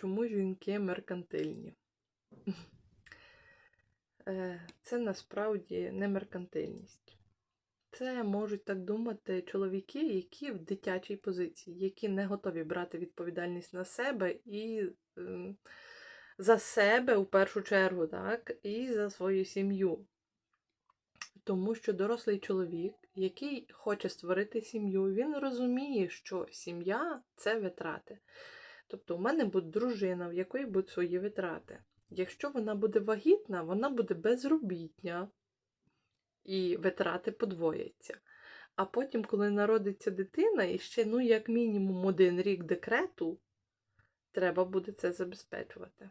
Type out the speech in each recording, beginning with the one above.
Чому жінки меркантильні? Е, Це насправді не меркантильність. Це можуть так думати чоловіки, які в дитячій позиції, які не готові брати відповідальність на себе і ем, за себе в першу чергу, так, і за свою сім'ю. Тому що дорослий чоловік, який хоче створити сім'ю, він розуміє, що сім'я це витрати. Тобто, у мене буде дружина, в якої будуть свої витрати. Якщо вона буде вагітна, вона буде безробітня, і витрати подвояться. А потім, коли народиться дитина, і ще, ну, як мінімум, один рік декрету, треба буде це забезпечувати.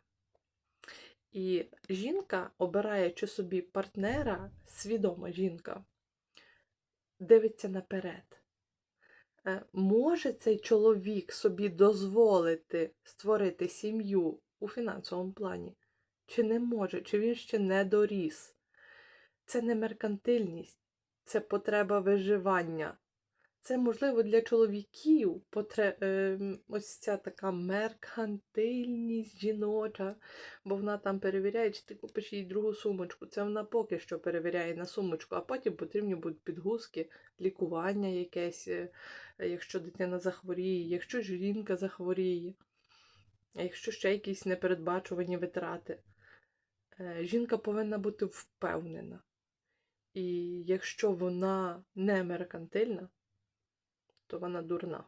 І жінка, обираючи собі партнера, свідома жінка, дивиться наперед. Е, Може цей чоловік собі дозволити створити сім'ю у фінансовому плані? Чи не може, чи він ще не доріс? Це не меркантильність, це потреба виживання. Це, можливо, для чоловіків ем, ось ця така меркантильність жіноча, бо вона там перевіряє, чи ти купиш їй другу сумочку. Це вона поки що перевіряє на сумочку, а потім потрібні будуть підгузки, лікування якесь, е, якщо дитина захворіє, якщо жінка захворіє, якщо ще якісь непередбачувані витрати. Е, Жінка повинна бути впевнена. І якщо вона не меркантильна, то вона дурна.